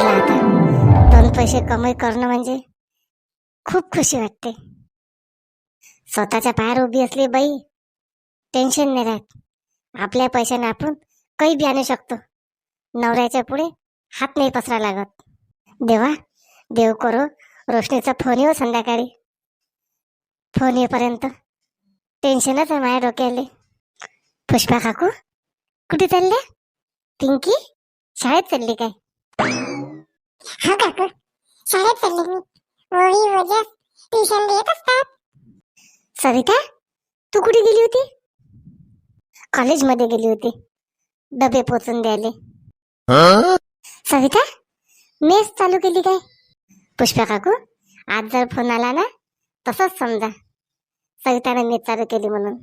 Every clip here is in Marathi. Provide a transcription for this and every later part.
चला आता दोन पैसे कमाई करणं म्हणजे खूप खुशी वाटते. स्वतःच्या पायावर उभी असली बाई टेन्शन नाही राहत. आपल्या पैशाने आपण काही बी आणू शकतो. नवऱ्याच्या पुढे हात नाही पसरा लागत. देवा देव करो रोशनीचा फोन येऊ संध्याकाळी. फोन येईपर्यंत टेन्शनच आहे माझ्या डोक्याले. पुष्पा काकू कुठे चालल्या? पिंकी? शाळेत चालली काय? हो काकू शाळेत चालली मी. ओळी ट्युशन येत असतात. सविता तू कुठे गेली होती? कॉलेजमध्ये गेली होती. डबे पोचून द्यायले. सविता मेस चालू केली काय? पुष्पा काकू आज जर फोन आला ना तसंच समजा. सविताने मेस चालू केली म्हणून.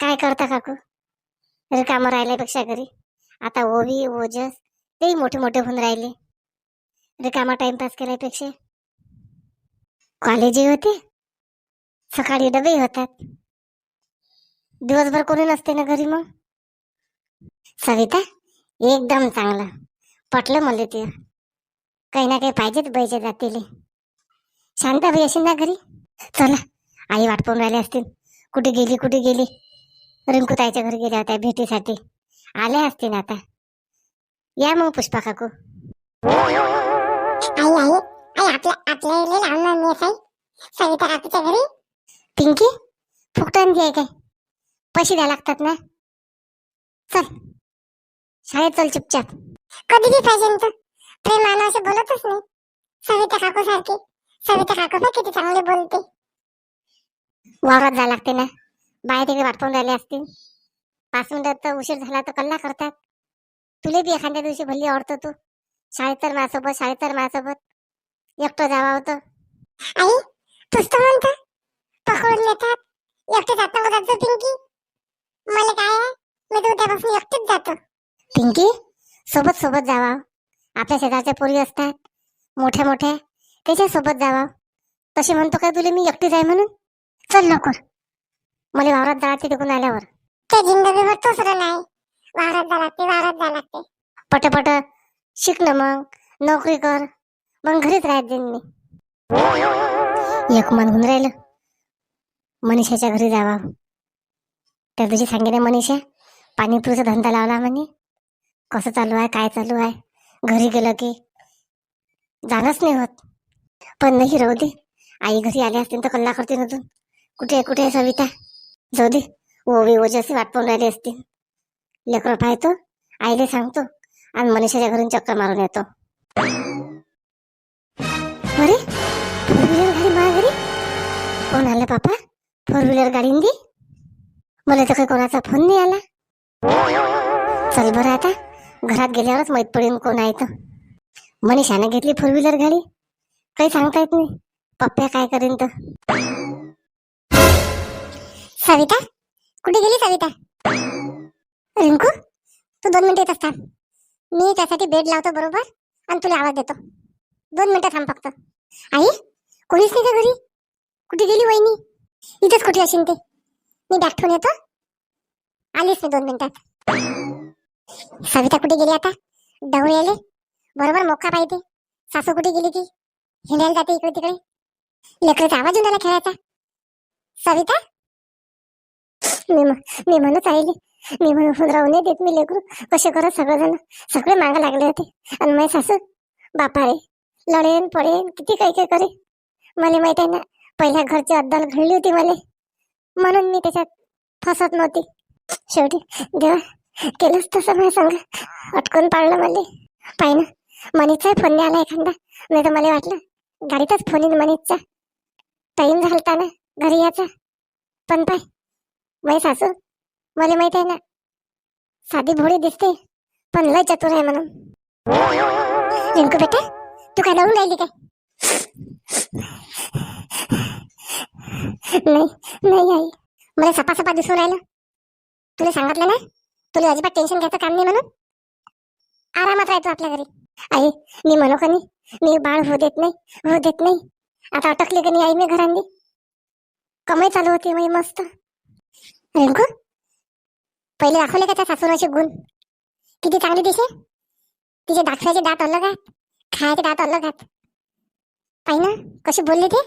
काय करता काकू? रिकामं राहिल्यापेक्षा घरी. आता ओवी ओजस तेही मोठे मोठे होऊन राहिले. रिकामा टाइमपास करायपेक्षा कॉलेजही होते. सकाळी डबे होतात. दिवसभर कोणी नसते ना घरी मग. सविता एकदम चांगलं. पटलं मला ते. काही ना काही पाहिजेच बाईच्या जातीले. शांताबाई असेल ना घरी? चला आई वाट पाहून राहिले असतील. कुठे गेली कुठे गेली? रिंकू ताईच्या घरी गेल्या होत्या भेटीसाठी. आल्या असतील आता. या मग पुष्पा काकू. आई आई. आई आपल्या आपल्या इले लावणार मेस आहे सविता काकीच्या घरी. पिंकी फुकटान घे काय? पैसे द्या लागतात ना? चल. शाळेत चल चुपचाप. कधी बी पाहिजे तर प्रेमानं असे बोलतच नाही. सविता काकू सारखी. सविता काकू पण किती चांगली बोलते. वावरात जा लागते ना? बाहेर तिकडे वाटपून राहिले असतील. पाच मिनिटात तर उशीर झाला तर कल्ला करतात. तुले बी एखाद्या दिवशी भल्ली आवडतो तू. शाळेत तर माझ्यासोबत शाळेत तर माझ्यासोबत. एकटं जावा होतं. आई तूच तर म्हणता. पकडून नेतात. एकटे जात जातो पिंकी. मला काय आहे? मी तर उद्यापासून एकटेच जातो. पिंकी सोबत सोबत जावा. आपल्या शेजारच्या पोरी असतात. मोठ्या मोठ्या त्याच्या सोबत जावा. तशी म्हणतो काय तुला मी एकटी जाय म्हणून? चल लवकर. मला वावरात जायचे तिकडून आल्यावर. ते जिंदगीभर तोच रन आहे. वावरात जा लागते वावरात जा लागते. पटपट शिक ना मग. नोकरी कर. मग घरीच राहते मी. एक मन होऊन राहिलं. मनीषाच्या घरी जावा. त्या दिवशी सांगितलं मनीषा पाणीपुरीचा धंदा लावला म्हणे. कसं चालू आहे काय चालू आहे? घरी गेलं की जाणंच नाही होत. पण नाही राहू दे. आई घरी आली असतील तर कल्ला करते नव्हतं कुठे आहे कुठे आहे सविता? जाऊ दे. ओवी ओजसी वाट पाहून राहिली असतील लेकरं पाहतो. आईले सांगतो. आणि मनीषाच्या घरून चक्कर मारून येतो. अरे फोर व्हीलर गाडी माझ्या घरी? कोण आलं पापा. फोर व्हीलर गाडी दी. मला तर काही कोणाचा फोन नाही आला. चल बरं आता. घरात गेल्यावरच माहीत पडेल कोण आहे तर मनीषाने घेतली फोर व्हीलर गाडी. काही सांगता येत नाही. पप्प्या काय करेन तर सविता कुठे गेली सविता? रिंकू तू दोन मिनिट येत असता. मी त्यासाठी बेड लावतो बरोबर? आणि तुला आवाज देतो. दोन मिनिटं थांब फक्त. आई कोणीच नाही का घरी? कुठे गेली वहिनी? इथेच कुठे असेल ते? मी बॅग ठेवून येतो. आलीच मी दोन मिनिटात. सविता कुठे गेली आता? डवळे आले. बरोबर मोका पाहिजे सासू कुठे गेली की हिंडायला जाते इकडे तिकडे. लेकरचा आवाज येऊन आला खेळायचा. सविता? मी म- मी म्हणत राहिली. मी म्हणून राहू नाही देत मी लेकरू. कसे करत सगळेजण? सगळे मागे लागले होते. आणि माझे सासू बापा रे लढेन पडेन किती काही काही करे मला माहीत आहे ना पहिल्या घरची अद्दल घडली होती मला. म्हणून मी त्याच्यात फसत नव्हती. शेवटी देवा केलंच तसं माझ्या संग. अटकून पाडलं मला. पाय ना मनीचा फोन नाही आला एखादा. नाही तर मला वाटलं गाडीतच फोन येईल मनीचा टाईम झालता ना घरी याचा पण पाय माझी सासू मला माहीत आहे ना साधी भोळी दिसते पण लय चतुर आहे म्हणून. रिंकू बेटा तू काय लावून राहिली काय? नाही नाही आई. मला सपा सपा दिसून राहिलं. तुला सांगितलं ना तुला अजिबात टेन्शन घ्यायचं काम नाही म्हणून. आरामात राहतो आपल्या घरी. आई मी म्हणू का नाही? मी बाळ होऊ देत नाही होऊ देत नाही. आता अटकली का नाही आई मी घरांनी? कमाई चालू होती मी मस्त. रिंकू पहिले दाखवले का त्या सासूनाचे गुण? किती चांगली दिसे? तिचे दाखवायचे दात अलग आहेत खायचे दात अलग आहेत. पाहि ना कशी बोलली ते?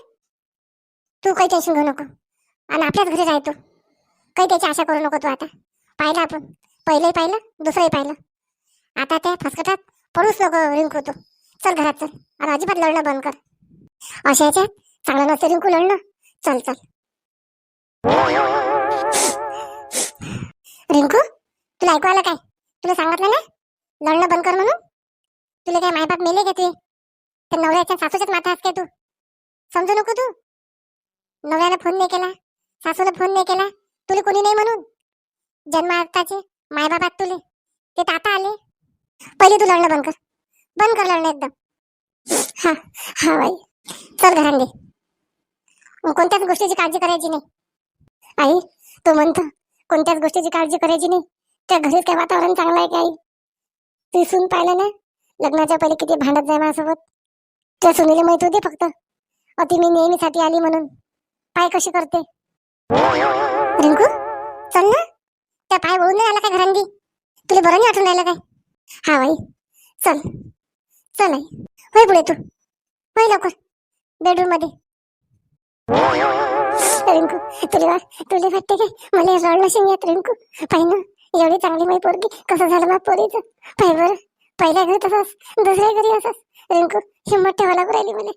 तू काही टेन्शन घेऊ नको. आणि आपल्याच घरी तू. काही त्याची आशा करू नको तू आता. पाहिलं आपण. पहिलंही पाहिलं दुसरंही पाहिलं. आता त्या फसकटात पडूच नको रिंकू तू. चल घरात चल. आणि अजिबात लढणं बंद कर. अशा याच्यात चांगलं नसतं रिंकू लढणं. चल चल. रिंकू तुला ऐकू आलं काय? तुला सांगितलं ना? लढणं बंद कर म्हणून? तुला काय मायबाप मेले का ते? तर नवऱ्याच्या सासूच्याच माथा आहेस काय तू? समजू नको तू? नवऱ्याला फोन नाही केला सासूला फोन नाही केला तुला कोणी नाही म्हणून? जन्माताचे मायबापात तुले. ते तर आता आले. पहिले तू लढणं बंद कर. बंद कर लढणं एकदम. हा हा बाई. चल घरांडे दे कोणत्याच गोष्टीची काळजी करायची नाही. आई तो म्हणतो कोणत्याच गोष्टीची काळजी करायची नाही. त्या घरीच काय वातावरण चांगलं आहे काही आई? ती सून पाहिलं ना? लग्नाच्या पहिले किती भांडत जाय माझ्यासोबत. त्या सुनीला माहीत होते फक्त. अति मी नेहमीसाठी आली म्हणून. पाय कशी करते? रिंकू चल ना. त्या पाय वळून नाही आला काय घरांदी तुला बरं नाही आठवून राहिलं काय? हा बाई. चल. चल आई. होय पुढे तू. होय लवकर. बेडरूममध्ये. रिंकू. तुला तुला वाटते काय? मला रॉड मशीन येत रिंकू. पाहि ना एवढी चांगली माई पोरगी कसं झालं मा पोरीचं? पाहि बरं पहिल्या घरी तसंच दुसऱ्या घरी असंच. रिंकू हिंमत ठेवायला राहिली मला.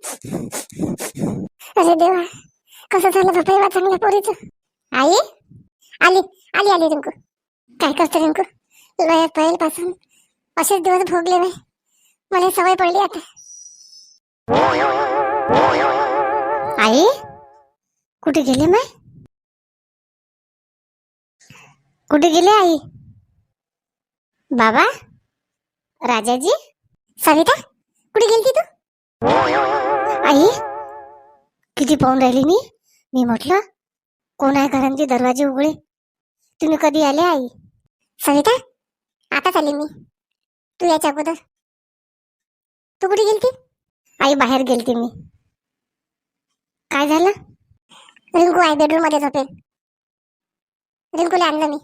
अरे देवा कसं झालं बाबा वा चांगल्या पोरीचं? आई? आली आली आली रिंकू. काय करते रिंकू? लय पहिल्यापासून असेच दिवस भोगले नाही मला सवय पडली आता. आई? कुठे गेले माय कुठे गेले आई? बाबा? राजाजी? सविता? कुठे गेलती तू? आई किती पाहून राहिली मी? मी म्हटलं कोण आहे घरांचे दरवाजे उघडे? तुम्ही कधी आले आई? सविता आताच आले मी. तू याच्या अगोदर. तू कुठे गेलती? आई बाहेर गेलती मी. काय झालं? रिंकू आहे बेडरूममध्ये झोपेल रिंकूला आणलं मी.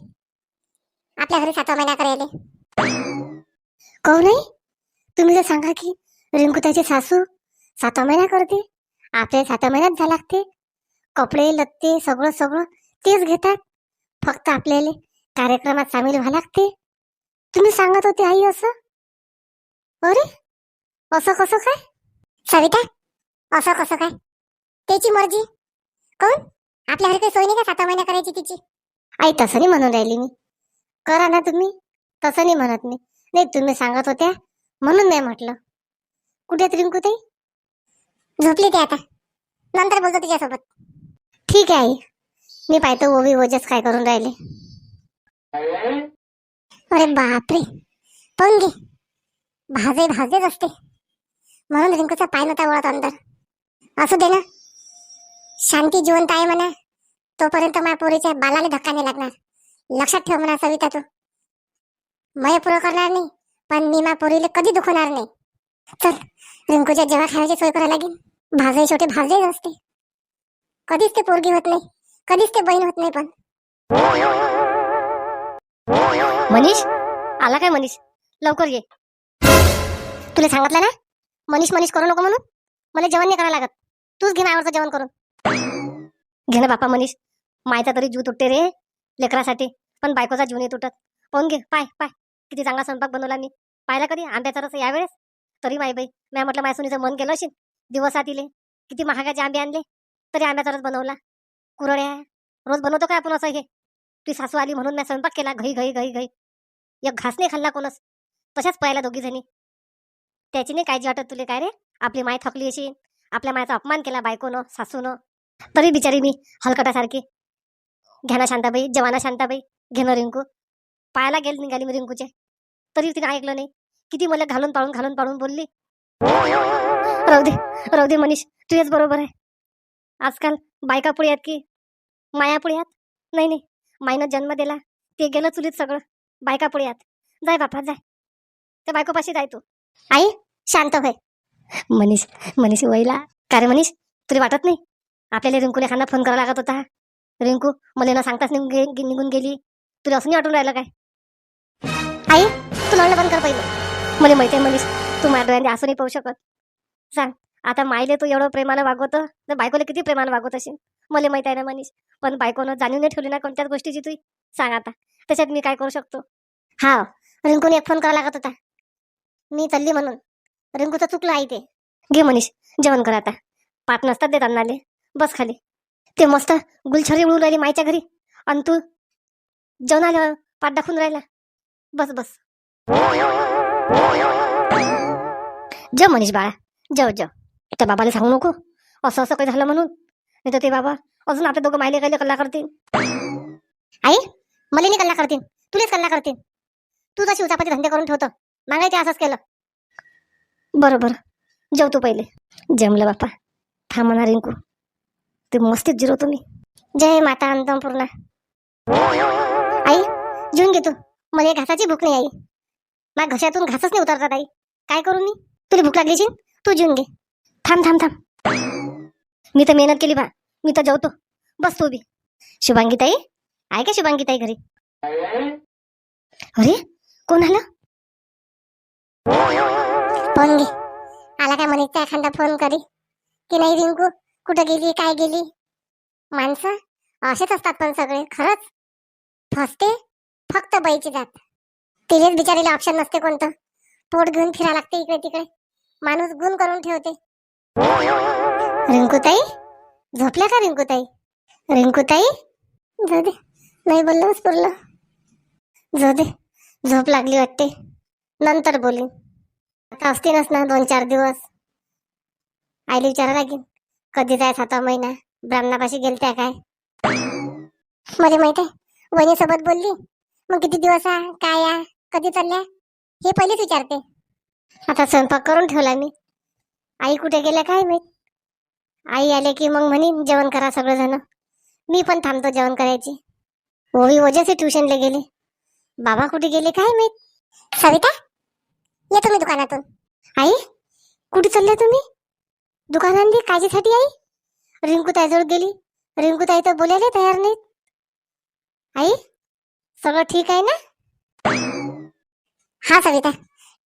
आपल्या घरी सातवा महिना करायले कहू नाही तुम्ही तर सांगा की रिंकू त्याची सासू सातवा महिना करते आपल्या सातव्या महिन्यात जा लागते. कपडे लत्ते सगळं सगळं तेच घेतात. फक्त आपल्याला कार्यक्रमात सामील व्हा लागते. तुम्ही सांगत होते आई असं. अरे असं कसं काय? सविता असं कसं काय? त्याची मर्जी. कोण आपल्या घरी काही सोय नाही का? सात महिना करायची तिची. आई तसं नाही म्हणून राहिली मी. करा ना तुम्ही. तसं नाही म्हणत मी. नाही तुम्ही सांगत होत्या. म्हणून नाही म्हटलं. कुठे रिंकू ताई? झोपली ते आता. नंतर बोलतो तिच्यासोबत. ठीक आहे आई. मी पाहतो ओवी ओजस काय करून राहिले. अरे बापरे. पाहून घे. भाजे भाजेच असते. म्हणून रिंकूचा पाय नव्हता वळत अंदर. असू दे ना. शांती जिवंत आहे म्हणा. तोपर्यंत माझ्या पोरीच्या बालाला धक्का नाही लागणार. लक्षात ठेव म्हणा सविता तू. मय पुरं करणार नाही पण मी माझ्या पोरीला कधी दुखवणार नाही. चल रिंकूच्या जेव्हा खायची सोय करायला लागेल. भाजे शेवटी भाजेच असते. कधीच ते पोरगी होत नाही कधीच ते बहीण होत नाही पण. मनीष आला काय मनीष? लवकर ये. तुला सांगितलं ना? मनीष मनीष करू नको म्हणून? मला जेवण नाही करावं लागत. तूच घे आवडतं जेवण करून. घे ना बापा मनीष. मायचा तरी जीव तुटते रे लेकरासाठी. पण बायकोचा जीव नाही तुटत. पाहून घे. पाय पाय. किती चांगला स्वयंपाक बनवला मी. पाहिला कधी? आंब्याचा रस यावेळेस? तरी माई बाई मी म्हटलं माझ्या सुनीचं मन केलं असेल. दिवसात इले. किती महागाचे आंबे आणले. तरी आंब्याचा रस बनवला. कुरड्या. रोज बनवतो काय आपण असं हे? ती सासू आली म्हणून मी स्वयंपाक केला. घई घई घई घई. एक घास नाही खाल्ला कोणच. तशाच पळायला दोघी जणी त्याची नाही काळजी वाटत तुले काय रे? आपली माय थकली अशी आपल्या मायाचा अपमान केला बायकोनं सासूनं. तरी बिचारी मी हलकटासारखी. घ्याना शांताबाई जवाना शांताबाई घेणं रिंकू. पायाला गेल निघाली मी रिंकूचे. तरी तिने ऐकलं नाही. किती मला घालून पाळून घालून पाळून बोलली. राहू दे राहू दे मनीष तू हेच बरोबर आहे. आजकाल बायका पुढे आहेत की माया पुढे आहेत? नाही नाही. मायनं जन्म दिला ते गेलं चुलीत सगळं. बायका पुढे आहेत. जाय बापा जाय. त्या बायकोपाशी जाय तू. आई शांत होय मनीष मनीष वहिला. का रे मनीष तुला वाटत नाही? आपल्याला रिंकूला खाना फोन करावा लागत होता. रिंकू मला ना सांगताच निघून गे- निघून गेली. तुला असं नाही वाटून राहिलं काय? आई तू लढणं बंद कर पहिलं. मला माहिती आहे मनीष तू माझ्या डोळ्यांनी असं नाही पाहू शकत. सांग आता मायले तू एवढं प्रेमानं वागवतं तर बायकोला किती प्रेमानं वागवत असेल? मला माहीत आहे ना मनीष पण बायकोनं जाणून नाही ठेवली ना कोणत्याच गोष्टीची तू सांग आता त्याच्यात मी काय करू शकतो? हा रिंकूने एक फोन करावा लागत होता. मी चालली म्हणून. रिंकूचं चुकलं आहे ते. घे मनीष जेवण कर आता. पाठ नसतात देत अन्नाले बस खाली. ते मस्त गुलछरी उडून राहिली मायच्या घरी. आणि तू जेवणाला पाठ दाखवून राहिला. बस बस. जेव मनीष बाळा. जेव जेव. त्या बाबाला सांगू नको. असं असं काही झालं म्हणून. नाही तर ते बाबा अजून आपल्या दोघं मायले गायले कल्ला करतील. आई मला नाही कल्ला करतील. तुलेच कल्ला करतील. तू जशी उचापाती धंदे करून ठेवतो. मागायचे असंच केलं. बरोबर. जेव तू पहिले. जमलं बापा थांबणार रिंकू. ते मस्तीत जिरो तुम्ही. जय माता अन्नपूर्णा आई जेवून घे तू. मला घासाची भूक नाही आई. मा घशातून घासच नाही उतरतात आई. काय करू मी? तुला भूक लागली तू जेवून घे. थांब थांब थांब. मी तर मेहनत केली बा. मी तर जेवतो. बस तू बी. शुभांगीताई आहे का शुभांगीताई घरी? अरे कोण आलं? फोन घे. आला काय मनीषचा एखादा फोन करी. की नाही रिंकू? कुठं गेली काय गेली? माणसं? असेच असतात पण सगळे खरंच? फसते? फक्त बाईची जात. तिलेच बिचारीला ऑप्शन नसते कोणतं. पोट घेऊन फिरा लागते इकडे तिकडे. माणूस गुण करून ठेवते. रिंकूताई? झोपल्या का रिंकूताई? रिंकूताई? जाऊ दे. नाही बोललं पुरलं जाऊ दे. झोप लागली वाटते. नंतर बोलीन. आता असतीलच ना दोन चार दिवस. आईला विचारा लागेल कधी जाय सातवा महिना? ब्राह्मणापाशी गेलत्या काय? मला माहीत आहे. वहिनी सोबत बोलली. मग किती दिवस आ काय आ कधी चालल्या? हे पहिलेच विचारते. आता स्वयंपाक करून ठेवला मी. आई कुठे गेल्या काय माहीत? आई आले की मग म्हणे जेवण करा सगळेजण. मी पण थांबतो जेवण करायची. ओवी वजेचे ट्युशनला गेले. बाबा कुठे गेले काय माहीत? सविता येतो मी दुकानातून. आई कुठे चालले तुम्ही? दुकानांनी कायच्यासाठी आई? रिंकू ताईजवळ गेली. रिंकू ताई तर बोलायला तयार नाहीत. आई सगळं ठीक आहे ना? हा सविता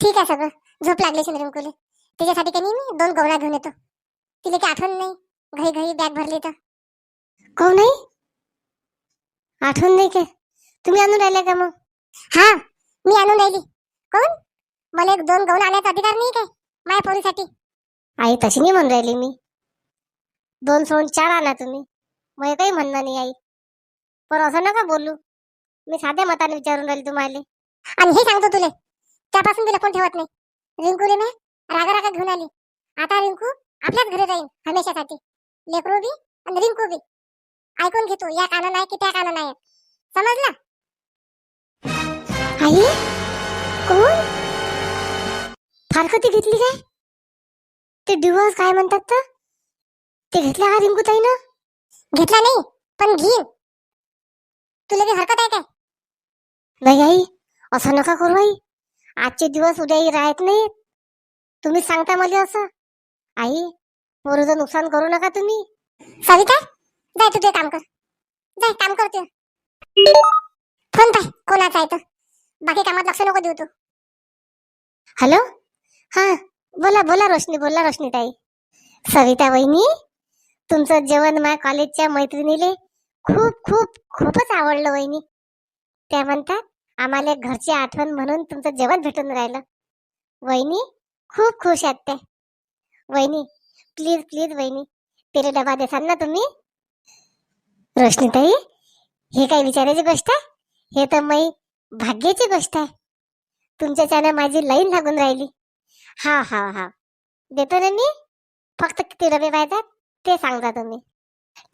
ठीक आहे सगळं. झोप लागली असेल रिंकूले. तिच्यासाठी काही मी दोन गवळ्या घेऊन येतो. तिला की आठवण नाही. घरी घरी बॅग भरली तर. कोण नाही? आठवण नाही काय? तुम्ही आणून राहिल्या का मग? हा मी आणून राहिली. कोण? मला एक दोन गवळ्या आणायचा अधिकार नाही काय? माझ्या पोरीसाठी. आई तशी नाही म्हणून राहिली मी. दोन सोडून चार आणा तुम्ही. मग काही म्हणणं नाही आई. पण असं नका बोलू. मी साध्या मताने विचारून राहिली तुम्हाला. आणि हे सांगतो तुले त्यापासून तिला कोण ठेवत नाही. रिंकूले ना रागा रागा घेऊन आली. आता रिंकू आपल्याच घरी राहील हमेशासाठी. लेकरू बी आणि रिंकू बी. ऐकून घेतो या काना नाही की त्या काना नाही समजला? आई? कोण? फारकती घेतली काय? ते दिवस काय म्हणतात तर? ते घेतला का रिंकू ना घेतला नाही पण घेईन. तुला काही हरकत आहे काय? नाही आई असं नका करू आई. आजचे दिवस उद्याही राहत नाही तुम्ही सांगता मला असं. आई पोरीचं नुकसान करू नका तुम्ही. सविता जाय तू ते काम कर. जाय काम करते फोन पाय कोणाचा आहे तर बाकी कामात लक्ष नको देऊ तू. हॅलो हा. बोला बोला रोशनी बोला रोशनी ताई. सविता वहिनी तुमचं जेवण माझ्या कॉलेजच्या मैत्रिणीले खूप खूप खूपच आवडलं वहिनी. त्या म्हणतात आम्हाला घरची आठवण म्हणून तुमचं जेवण भेटून राहिलं. वहिनी खूप खुश आहेत ते. वहिनी प्लीज प्लीज वहिनी तेरे डबा देसाल ना तुम्ही? रोशनी ताई हे काय विचारायची गोष्ट आहे? हे तर मै भाग्याची गोष्ट आहे. तुमच्याच्यानं माझी लाईन लागून राहिली. हा हा हा. देतो ना मी. फक्त किती डबे पाहिजेत ते सांगता तुम्ही.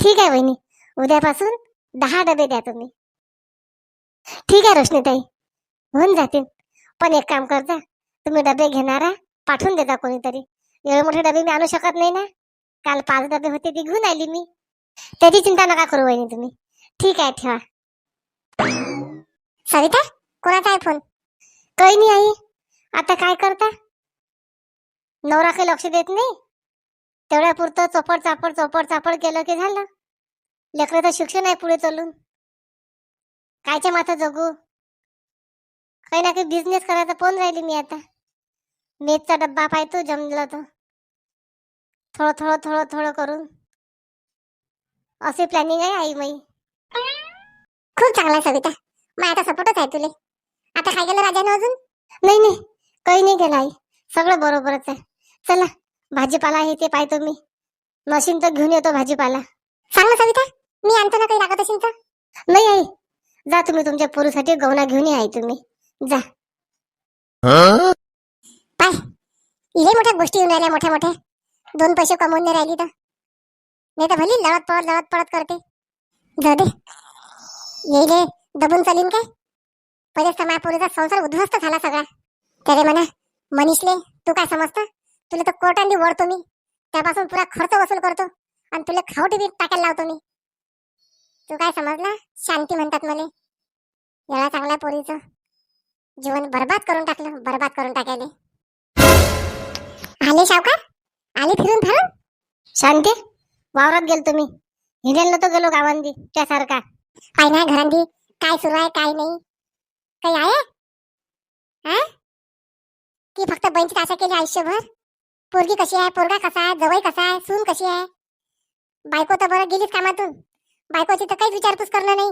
ठीक आहे वहिनी. उद्यापासून दहा डबे द्या तुम्ही. ठीक आहे रोशनीताई. होऊन जातील. पण एक काम करता तुम्ही डबे घेणारा पाठवून देता कोणीतरी. एवढे मोठे डबे मी आणू शकत नाही ना. काल पाच डबे होते ती घेऊन आली मी. त्याची चिंता नका करू वहिनी तुम्ही. ठीक आहे ठेवा. सविता कोणाचा आहे फोन? काही नाही आई. आता काय करता? नवरा काही लक्ष देत नाही? तेवढ्या पुरतं चोपड चापड चोपड चापड केलं की झालं? लेकरं तर शिक्षण आहे पुढे चालून. कायच्या माथा जगू? काही ना काही बिझनेस करायचा पण राहिली मी आता. मेथचा डब्बा पाहतो जमलं तर. थोडं थोडं थोडं थोडं करून. असे प्लॅनिंग आहे आई माई खूप चांगला आहे सविता. मग आता सपोर्टच आहे तुले. आता काय केलं राजाने अजून? नाही नाही. काही नाही केलं आई. सगळं बरोबरच आहे. चला भाजीपाला आहे ते पाहतो मी. मशीन तर घेऊन येतो भाजीपाला. सांग ना सविता मी आणतो ना काही लागत असेल तर? नाही आई जा तुम्ही तुमच्या पोरीसाठी गवना घेऊन या आई तुम्ही. जा. इले मोठ्या गोष्टी येऊन राहिल्या मोठ्या मोठ्या. दोन पैसे कमवून नाही राहिली तर? नाही तर भली लढत पळत लढत पळत करते. जाऊ दे. येईले दबून चालीन काय? पहिलेच तर माझ्या पोरीचा संसार उद्ध्वस्त झाला सगळा. त्याने म्हणा मनीषले तू काय समजतं? तुला तर कोर्टांनी वळतो मी. त्यापासून पुरा खर्च वसूल करतो आणि तुला खाऊ टीव्ही टाकायला लावतो मी. तू काय समजला शांती म्हणतात मला. एवढा चांगल्या पोरीचं जीवन बर्बाद करून टाकलं बर्बाद करून टाकायले. आले सावकार आले फिरून फिरून? शांती वावरात गेलो तुम्ही हिंडायला तर गेलो गावांदी त्यासारखा. काय नाही घरांदी काय सुरू आहे काय नाही. काही आहे? हा की फक्त बहिणीची आशा केली आयुष्यभर. पोरगी कशी आहे? पोरगा कसा आहे? जवळ कसा आहे? सून कशी आहे? बायको तर बरं गेलीच कामातून. बायकोची तर काहीच विचारपूस करणं नाही.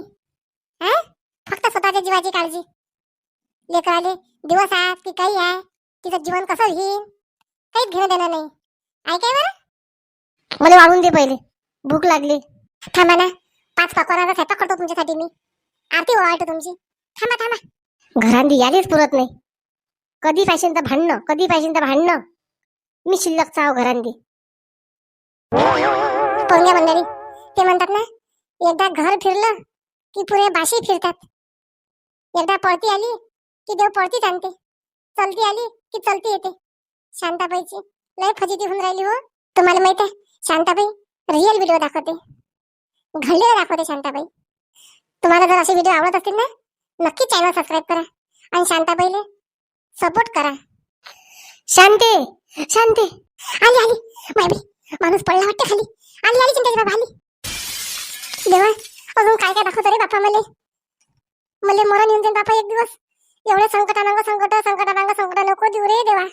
हा? फक्त स्वतःच्या जीवाची काळजी. लेकराले दिवस आहे की काही आहे? तिचं जीवन कसं होईल? काहीच घेणं देणं नाही. ऐकाय बरं? मला वाळून दे पहिले. भूक लागली. थांबा ना. पाच पकवानाचा स्वयंपाक करतो तुमच्यासाठी मी. आरती ओवाळतो तुमची. थांबा थांबा. घरांदी यालेच पुरत नाही. कधी पाहिजे तर भांडणं कधी पाहिजे तर भांडणं. मी शिल्लक चाव घरांदी पोंग्या मंडळी ते म्हणतात ना एकदा घर फिरलं की पुरे बाशी फिरतात. एकदा पळती आली की देव पळतीच आणते. चलती आली की चलती येते. शांताबाईची लय फजिती होऊन राहिली हो. तुम्हाला माहीत आहे शांताबाई रिअल व्हिडिओ दाखवते. घडलेला दाखवते शांताबाई. तुम्हाला जर असे व्हिडिओ आवडत असतील ना नक्की चॅनल सबस्क्राईब करा आणि शांताबाईले सपोर्ट करा. शांती! शांती. आली आली. मायबी माणूस पडला वाटते खाली. आली आली चिंताची बाबा आली. देवा अजून काय काय दाखवतो रे बापा मले? मले मरण येऊन जाईन बापा एक दिवस. एवढे संकटामांग संकट संकटामांग संकट नको देऊ रे देवा.